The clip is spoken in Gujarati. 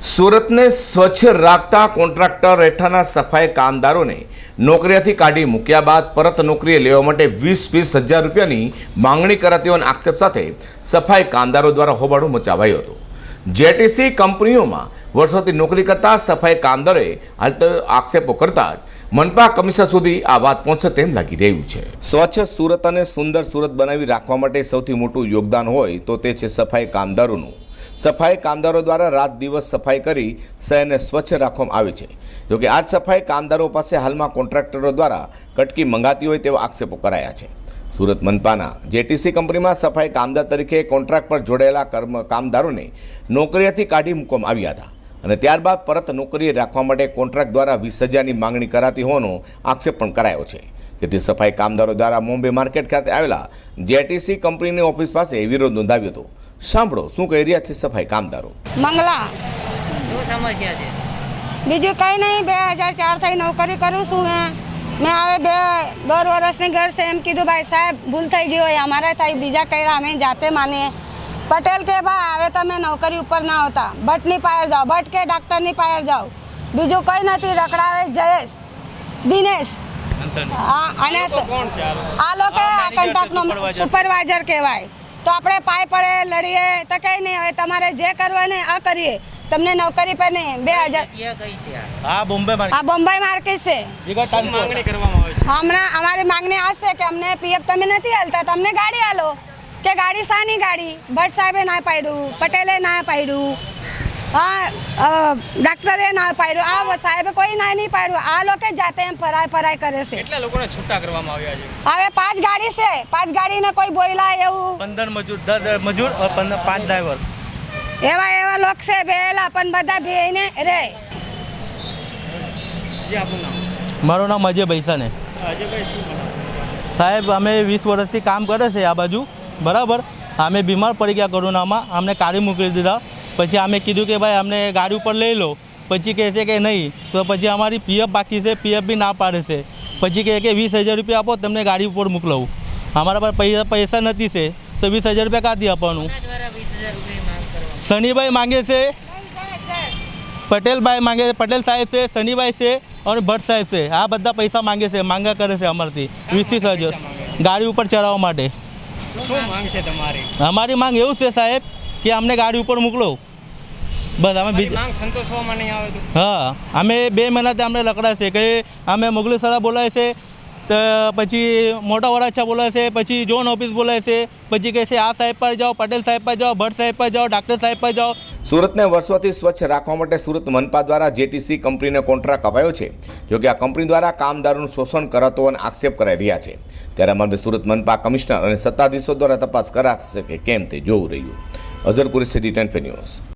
સુરતને સ્વચ્છ રાખતા કોન્ટ્રાક્ટર હેઠળના સફાઈ કામદારોને નોકરીથી કાઢી મૂક્યા બાદ પરત નોકરીએ લેવા માટે વીસ વીસ હજાર રૂપિયાની માંગણી કરાતી હોવાના આક્ષેપ સાથે સફાઈ કામદારો દ્વારા હોબાળો મચાવાયો હતો. જેટીસી કંપનીઓમાં વર્ષોથી નોકરી કરતા સફાઈ કામદારોએ હાલ તો આક્ષેપો કરતા મનપા કમિશનર સુધી આ વાત પહોંચે તેમ લાગી રહ્યું છે. સ્વચ્છ સુરત અને સુંદર સુરત બનાવી રાખવા માટે સૌથી મોટું યોગદાન હોય તો તે છે સફાઈ કામદારોનું. સફાઈ કામદારો દ્વારા રાત દિવસ સફાઈ કરી શહેરને સ્વચ્છ રાખવામાં આવે છે. જોકે આ સફાઈ કામદારો પાસે હાલમાં કોન્ટ્રાક્ટરો દ્વારા કટકી મંગાતી હોય તેવા આક્ષેપો કરાયા છે. સુરત મનપાના જેટીસી કંપનીમાં સફાઈ કામદાર તરીકે કોન્ટ્રાક્ટ પર જોડાયેલા કર્મ કામદારોને નોકરીએથી કાઢી મૂકવામાં આવ્યા હતા અને ત્યારબાદ પરત નોકરીએ રાખવા માટે કોન્ટ્રાક્ટ દ્વારા વીસ હજારની માંગણી કરાતી હોવાનો આક્ષેપ પણ કરાયો છે. જેથી સફાઈ કામદારો દ્વારા મુંબઈ માર્કેટ ખાતે આવેલા જેટીસી કંપનીની ઓફિસ પાસે વિરોધ નોંધાવ્યો હતો. સાંભળો શું કહી રહ્યા છે સફાઈ કામદારો? મંગલા. શું સમસ્યા છે? બીજું કંઈ નહીં બે હજાર ચાર થઈ નોકરી કરું છું મેં મેં હવે બે દોઢ વર્ષની ઘર છે એમ કીધું ભાઈ સાહેબ ભૂલ થઈ ગઈ હોય અમારે થાય બીજા કર્યા અમે જાતે માનીએ પટેલ કે ભાઈ હવે તમે નોકરી ઉપર ના હોતા ભટ્ટની પાયર જાઓ ભટ્ટ કે ડાક્ટરની પાયર જાઓ. બીજું કંઈ નથી રખડાવે જયેશ દિનેશ. હા અને આ લોકો આ કોન્ટ્રાક્ટનો સુપરવાઇઝર કહેવાય. તો આપણે પાય પડે લડીએ તો કંઈ નહીં. હવે તમારે જે કરવું હોય ને આ કરીએ. તમને નોકરી પર નહીં. બે હજાર આ? બોમ્બે માર્કેટ. છે. માંગણી કરવામાં આવે છે? હમણાં અમારી માંગણી આ છે કે અમને પીએફ તમે નથી હાલતા તમને ગાડી હાલો. કે ગાડી સાની ગાડી? ભટ્ટ સાહેબે ના પાડ્યું પટેલે ના પાડ્યું. હા અ, ડાક્ટરે ના પાડ્યું. આ સાહેબે કોઈ ના નહીં પાડ્યું. આ લોકો જાતે એમ ફરાય ફરાય કરે છે. કેટલા લોકોને છૂટા કરવામાં આવ્યા છે? હવે પાંચ ગાડી છે. પાંચ ગાડીને કોઈ બોયલા એવું. પંદર મજૂર દસ મજૂર પાંચ ડ્રાઈવર. એવા એવા લોક છે બેલા પણ બધા ભેઈને રે. મારું નામ અજય ભૈસાને સાહેબ અમે વીસ વર્ષથી કામ કરે છે આ બાજુ. બરાબર? અમે બીમાર પડી ગયા કોરોનામાં. અમને કાઢી મૂકી દીધા. પછી અમે કીધું કે ભાઈ અમને ગાડી ઉપર લઈ લો. પછી કહે છે કે નહીં તો પછી અમારી પીએફ બાકી છે પીએફ બી ના પાડે છે. પછી કહે કે વીસ હજાર રૂપિયા આપો તમને ગાડી ઉપર મોકલાવું. અમારા પાસે પૈસા પૈસા નથી છે તો વીસ હજાર રૂપિયા કાંથી આપવાનું? શનિભાઈ માંગે છે? પટેલભાઈ માંગે છે પટેલ સાહેબ છે શનિભાઈ છે અને ભટ્ટ સાહેબ છે. આ બધા પૈસા માંગે છે માંગા કરે છે અમારથી. વીસ વીસ હજાર. ગાડી ઉપર ચડાવવા માટે. શું માંગ છે તમારી? અમારી માંગ એવું છે સાહેબ કે અમને ગાડી ઉપર મોકલો. બસ અમે માંગ સંતોષવામાં નહીં આવે તો? હા અમે બે મહિનાથી અમને લકડા છે કે અમે મોગલી સરા બોલાય છે તો પછી મોટા વરાછા બોલાય છે પછી જોન ઓફિસ બોલાય છે પછી કહે છે આ સાહેબ પર જાઓ પટેલ સાહેબ પર જાઓ ભટ્ટ સાહેબ પર જાઓ ડાક્ટર સાહેબ પર જાઓ. સુરતને વર્ષોથી સ્વચ્છ રાખવા માટે સુરત મનપા દ્વારા જેટીસી કંપનીને કોન્ટ્રાક્ટ અપાયો છે. જોકે આ કંપની દ્વારા કામદારોનું શોષણ કરાતો અને આક્ષેપ કરાઈ રહ્યા છે. ત્યારે અમારે સુરત મનપા કમિશનર અને સત્તાધીશો દ્વારા તપાસ કરાશે કે કેમ તે જોવું રહ્યું. Azhar Qureshi ten news.